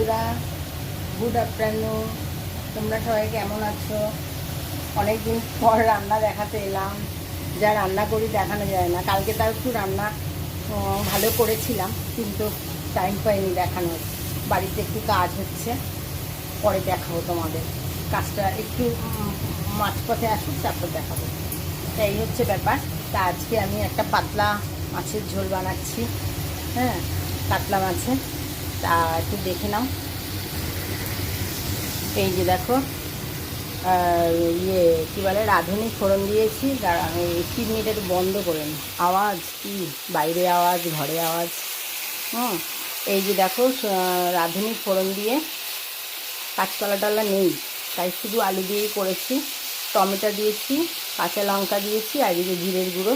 বন্ধুরা good afternoon তোমরা সবাই কেমন আছো? অনেক দিন পর রান্না দেখাতে এলাম। যা রান্না করি দেখানো যায় না। কালকে তাও একটু রান্না ভালো করেছিলাম, কিন্তু টাইম পাইনি দেখানোর। বাড়িতে একটু কাজ হচ্ছে, পরে দেখাবো তোমাদের। কাজটা একটু মাঝপথে আসুক, তারপর দেখাবো। তা এই হচ্ছে ব্যাপার। তা আজকে আমি একটা পাতলা মাছের ঝোল বানাচ্ছি। হ্যাঁ কাতলা মাছের। তা একটু দেখে নাও। এই যে দেখো ইয়ে কী বলে, রাঁধুনি ফোড়ন দিয়েছি চিমনিটা একটু বন্ধ করে নিই আওয়াজ কি? বাইরে আওয়াজ, ঘরে আওয়াজ। হুম, এই যে দেখো রাঁধুনি ফোড়ন দিয়ে কাঁচকলা টলা নেই, তাই শুধু আলু দিয়েই করেছি। টমেটো দিয়েছি, কাঁচা লঙ্কা দিয়েছি, আর যে জিরের গুঁড়ো,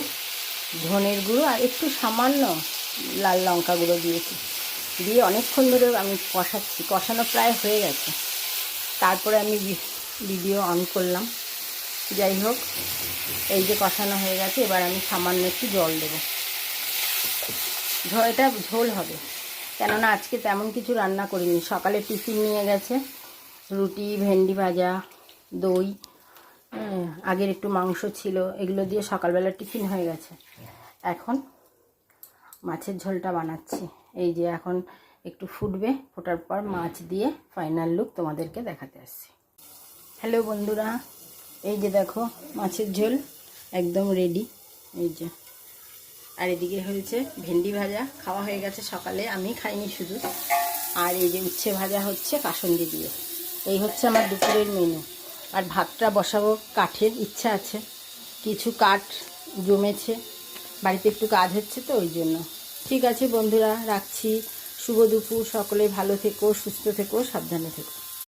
ধনের গুঁড়ো, আর একটু সামান্য লাল লঙ্কা গুঁড়ো দিয়েছি। দিয়ে অনেকক্ষণ ধরে আমি কষাচ্ছি। কষানো প্রায় হয়ে গেছে। তারপরে আমি ভিডিও অন করলাম। যাই হোক, এই যে কষানো হয়ে গেছে, এবার আমি সামান্য একটু জল দেবো। এটা ঝোল হবে। কেননা আজকে তেমন কিছু রান্না করিনি। সকালে টিফিন নিয়ে গেছে। রুটি, ভেন্ডি ভাজা, দই আগের একটু মাংস ছিল, এগুলো দিয়ে সকালবেলা টিফিন হয়ে গেছে। এখন মাছের ঝোলটা বানাচ্ছি। এই যে এখন একটু ফুটবে, ফোটার পর মাছ দিয়ে ফাইনাল লুক তোমাদেরকে দেখাতে আসছি। হ্যালো বন্ধুরা, এই যে দেখো মাছের ঝোল একদম রেডি এই যে, আর এদিকে হয়েছে ভেন্ডি ভাজা, খাওয়া হয়ে গেছে সকালে, আমি খাইনি শুধু। আর এই যে উচ্ছে ভাজা হচ্ছে কাসন্দি দিয়ে। এই হচ্ছে আমার দুপুরের মেনু আর ভাতটা বসাবো কাঠের, ইচ্ছা আছে। কিছু কাঠ জমেছে, বাড়িতে একটু কাজ হচ্ছে তো ওই জন্য। ঠিক আছে বন্ধুরা রাখছি। শুভ দুপুর সকলে ভালো থেকো সুস্থ থেকো সাবধানে থেকো।